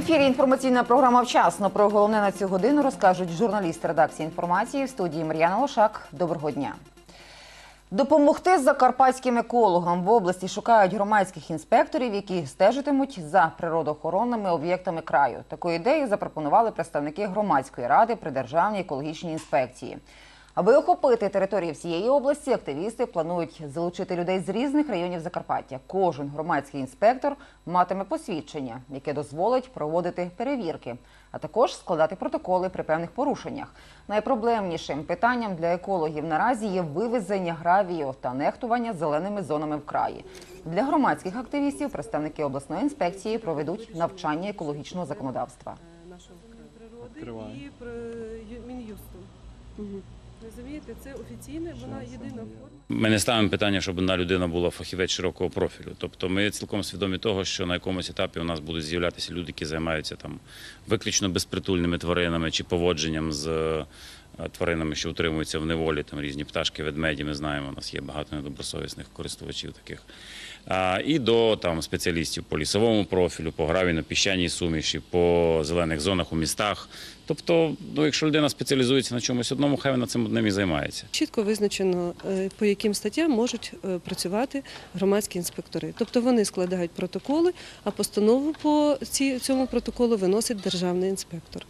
Ефірі інформаційна програма «Вчасно». Про головне на цю годину розкажуть журналісти редакції інформації в студії Мар'яна Лошак. Доброго дня. Допомогти закарпатським екологам в області шукають громадських інспекторів, які стежитимуть за природоохоронними об'єктами краю. Таку ідею запропонували представники громадської ради при державній екологічній інспекції. Аби охопити території всієї області, активісти планують залучити людей з різних районів Закарпаття. Кожен громадський інспектор матиме посвідчення, яке дозволить проводити перевірки, а також складати протоколи при певних порушеннях. Найпроблемнішим питанням для екологів наразі є вивезення гравію та нехтування зеленими зонами в краї. Для громадських активістів представники обласної інспекції проведуть навчання екологічного законодавства. нашого природи і Мін'юстом. Розумієте, це офіційне, вона єдина форма. Ми не ставимо питання, щоб одна людина була фахівець широкого профілю. Тобто ми цілком свідомі того, що на якомусь етапі у нас будуть з'являтися люди, які займаються там виключно безпритульними тваринами чи поводженням з тваринами, що утримуються в неволі, там різні пташки, ведмеді. Ми знаємо, у нас є багато недобросовісних користувачів таких. А, І до там спеціалістів по лісовому профілю, по гравійно-піщаній суміші, по зелених зонах у містах. Тобто, ну, якщо людина спеціалізується на чомусь одному, хай вона цим одним і займається. Чітко визначено, е, по яким статтям можуть е, працювати громадські інспектори. Тобто вони складають протоколи, а постанову по цьому протоколу виносить державний інспектор.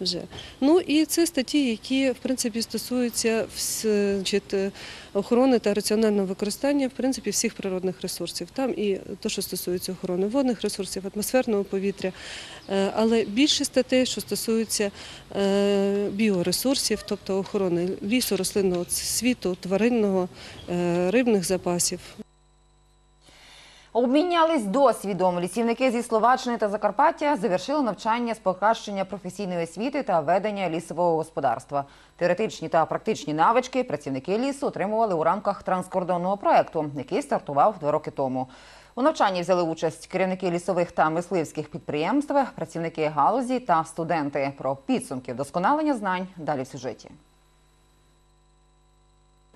Вже. Ну і це статті, які в принципі стосуються е, охорони та раціонального використання в принципі всіх природних ресурсів. Там і те, що стосується охорони водних ресурсів, атмосферного повітря, Е, але більше статей, що стосуються е, біоресурсів, тобто охорони лісу, рослинного світу, тваринного, рибних запасів. Обмінялись досвідом. Лісівники зі Словаччини та Закарпаття завершили навчання з покращення професійної освіти та ведення лісового господарства. Теоретичні та практичні навички працівники лісу отримували у рамках транскордонного проекту, який стартував два роки тому. У навчанні взяли участь керівники лісових та мисливських підприємств, працівники галузі та студенти. Про підсумки вдосконалення знань далі в сюжеті.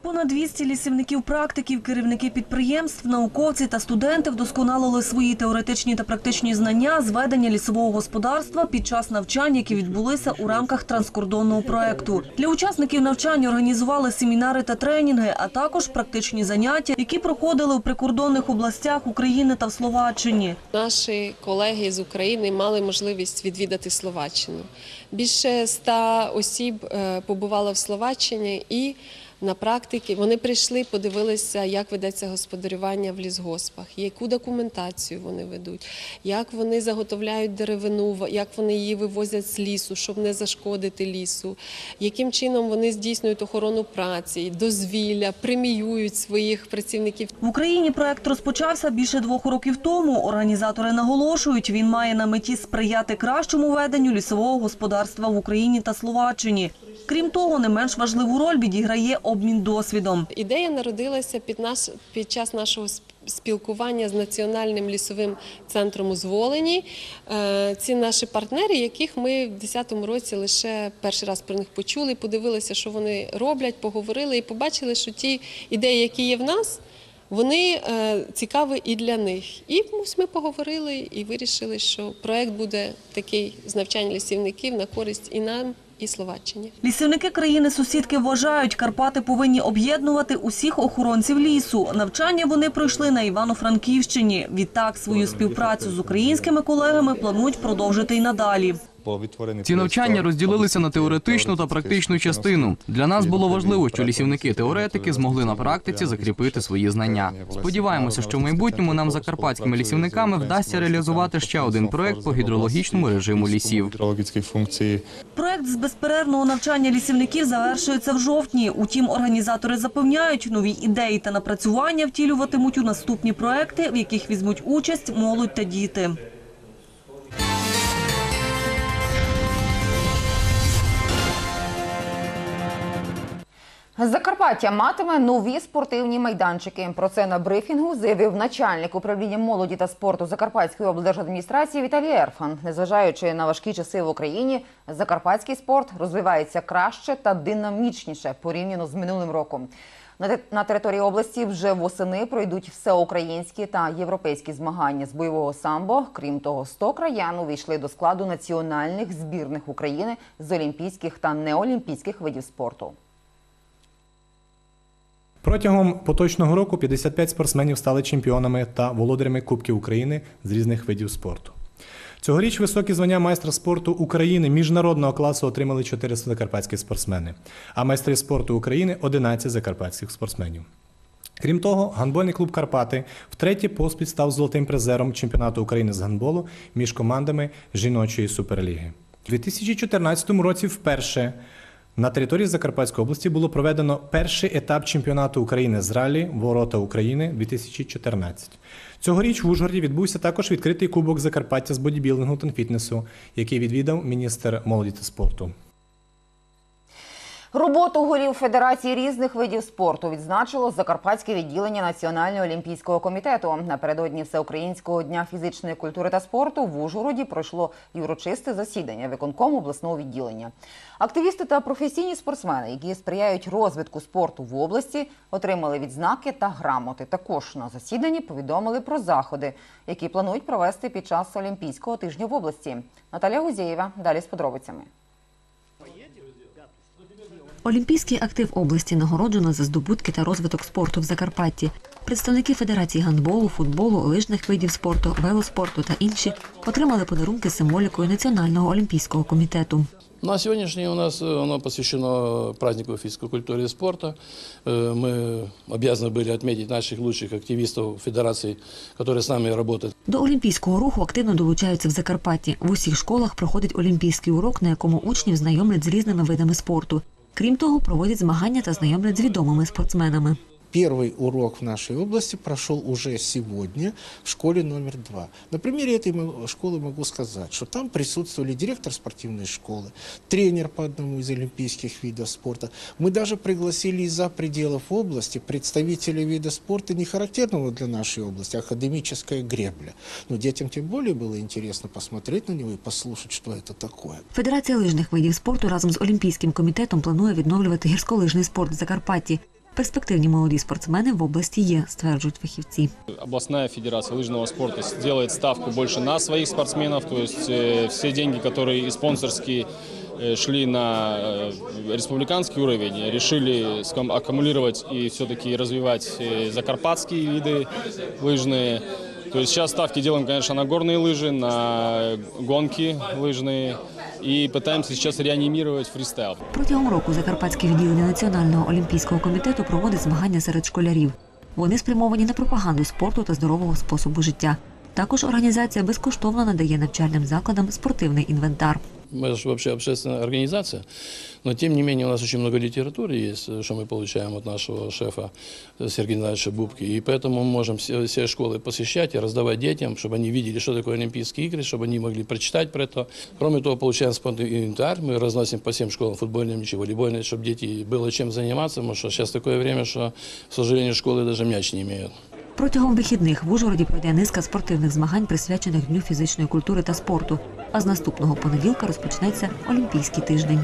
Понад 200 лісівників-практиків, керівники підприємств, науковці та студенти вдосконалили свої теоретичні та практичні знання з ведення лісового господарства під час навчань, які відбулися у рамках транскордонного проекту. Для учасників навчання організували семінари та тренінги, а також практичні заняття, які проходили у прикордонних областях України та в Словаччині. Наші колеги з України мали можливість відвідати Словаччину. Більше ста осіб е, побувало в Словаччині і на практиці вони прийшли, подивилися, як ведеться господарювання в лісгоспах, яку документацію вони ведуть, як вони заготовляють деревину, як вони її вивозять з лісу, щоб не зашкодити лісу, яким чином вони здійснюють охорону праці, дозвілля, преміюють своїх працівників. В Україні проект розпочався більше двох років тому. Організатори наголошують, він має на меті сприяти кращому веденню лісового господарства в Україні та Словаччині. Крім того, не менш важливу роль відіграє обмін досвідом. Ідея народилася під, наш, під час нашого спілкування з Національним лісовим центром у Зволені. Е, Ці наші партнери, яких ми в 2010 році лише перший раз про них почули, подивилися, що вони роблять, поговорили і побачили, що ті ідеї, які є в нас, вони е, цікаві і для них. І ось ми поговорили і вирішили, що проект буде такий з навчань лісівників на користь і нам, і Словаччині. Лісівники країни-сусідки вважають, Карпати повинні об'єднувати усіх охоронців лісу. Навчання вони пройшли на Івано-Франківщині. Відтак свою співпрацю з українськими колегами планують продовжити й надалі. Ці навчання розділилися на теоретичну та практичну частину. Для нас було важливо, що лісівники-теоретики змогли на практиці закріпити свої знання. Сподіваємося, що в майбутньому нам закарпатськими лісівниками вдасться реалізувати ще один проект по гідрологічному режиму лісів. Проект з безперервного навчання лісівників завершується в жовтні. Утім, організатори запевняють, нові ідеї та напрацювання втілюватимуть у наступні проекти, в яких візьмуть участь молодь та діти. Закарпаття матиме нові спортивні майданчики. Про це на брифінгу заявив начальник управління молоді та спорту Закарпатської облдержадміністрації Віталій Ерфан. Незважаючи на важкі часи в Україні, закарпатський спорт розвивається краще та динамічніше порівняно з минулим роком. На те- На території області вже восени пройдуть всеукраїнські та європейські змагання з бойового самбо. Крім того, 100 краян увійшли до складу національних збірних України з олімпійських та неолімпійських видів спорту. Протягом поточного року 55 спортсменів стали чемпіонами та володарями Кубків України з різних видів спорту. Цьогоріч високі звання майстра спорту України міжнародного класу отримали 400 закарпатські спортсмени, а майстри спорту України 11 закарпатських спортсменів. Крім того, гандбольний клуб Карпати втретє поспіль став золотим призером чемпіонату України з гандболу між командами жіночої суперліги. У 2014 році вперше на території Закарпатської області було проведено перший етап чемпіонату України з ралі Ворота України 2014. Цьогоріч в Ужгороді відбувся також відкритий кубок Закарпаття з бодібілдингу та фітнесу, який відвідав міністр молоді та спорту. Роботу голів Федерації різних видів спорту відзначило Закарпатське відділення Національного олімпійського комітету. Напередодні Всеукраїнського дня фізичної культури та спорту в Ужгороді пройшло й урочисте засідання виконкому обласного відділення. Активісти та професійні спортсмени, які сприяють розвитку спорту в області, отримали відзнаки та грамоти. Також на засіданні повідомили про заходи, які планують провести під час Олімпійського тижня в області. Наталя Гузєєва далі з подробицями. Олімпійський актив області нагороджено за здобутки та розвиток спорту в Закарпатті. Представники Федерації гандболу, футболу, лижних видів спорту, велоспорту та інші отримали подарунки з символікою Національного олімпійського комітету. На сегодняшний у нас э, оно посвящено празднику физической культуры и спорта. Э, Мы обязаны были отметить наших лучших активистов Федерации, которые с нами работают. До олімпійського руху активно долучаються в Закарпатті. В усіх школах проходить олімпійський урок, на якому учнів знайомлять з різними видами спорту. Крім того, проводять змагання та знайомлять з відомими спортсменами Первый урок в нашей области прошел уже сегодня в школе номер два. На примере этой мо- школы могу сказать, что там присутствовали директор спортивной школы, тренер по одному из олимпийских видов спорта. Мы даже пригласили из-за пределов области представителей вида спорта, не характерного для нашей области, а академическая гребля. Но детям тем более было интересно посмотреть на него и послушать, что это такое. Федерація лижних видів спорту разом з Олімпійським комітетом планує відновлювати гірськолижний спорт в Закарпатті. Перспективні молоді спортсмени в області є, стверджують фахівці. областная федерация лыжного спорта делает ставку больше на своих спортсменов, то есть э, все деньги, которые и спонсорские э, шли на э, республиканский уровень, решили ском- аккумулировать и все-таки развивать э, закарпатские виды лыжные. То есть сейчас ставки делаем, конечно, на горные лыжи, на гонки лыжные и пытаемся сейчас реанимировать фристайл. Протягом року Закарпатське відділення Національного олімпійського комітету проводить змагання серед школярів. Вони спрямовані на пропаганду спорту та здорового способу життя. Також організація безкоштовно надає навчальним закладам спортивний інвентар Мы же вообще общественная организация, но тем не менее у нас очень много литературы есть, э, что мы получаем от нашего шефа э, Сергея Геннадьевича Бубки. И поэтому мы можем все, все школы посещать и раздавать детям, чтобы они видели, что такое Олимпийские игры, чтобы они могли прочитать про это. Кроме того, получаем спортивный инвентарь, мы разносим по всем школам футбольным, ничего, волейбольным, чтобы дети было чем заниматься, потому что сейчас такое время, что, к сожалению, школы даже мяч не имеют. Протягом вихідних в Ужгороді пройде низка спортивних змагань, присвячених Дню фізичної культури та спорту. А з наступного понеділка розпочнеться Олімпійський тиждень.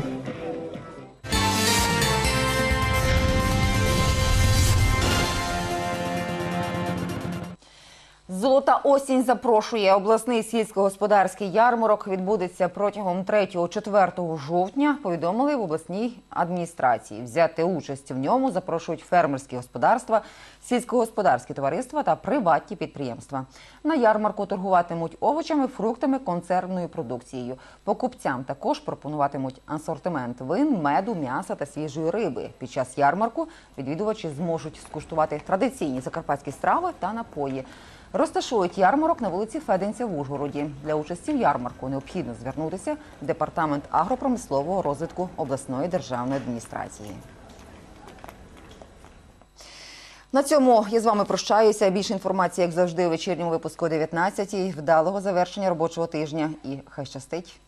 Золота осінь запрошує. Обласний сільськогосподарський ярмарок відбудеться протягом 3-4 жовтня. Повідомили в обласній адміністрації. Взяти участь в ньому запрошують фермерські господарства, сільськогосподарські товариства та приватні підприємства. На ярмарку торгуватимуть овочами, фруктами, консервною продукцією. Покупцям також пропонуватимуть асортимент вин, меду, м'яса та свіжої риби. Під час ярмарку відвідувачі зможуть скуштувати традиційні закарпатські страви та напої. Розташують ярмарок на вулиці Феденця в Ужгороді. Для участі в ярмарку необхідно звернутися в департамент агропромислового розвитку обласної державної адміністрації. На цьому я з вами прощаюся. Більше інформації, як завжди, у вечірньому випуску о 19-й. Вдалого завершення робочого тижня і хай щастить.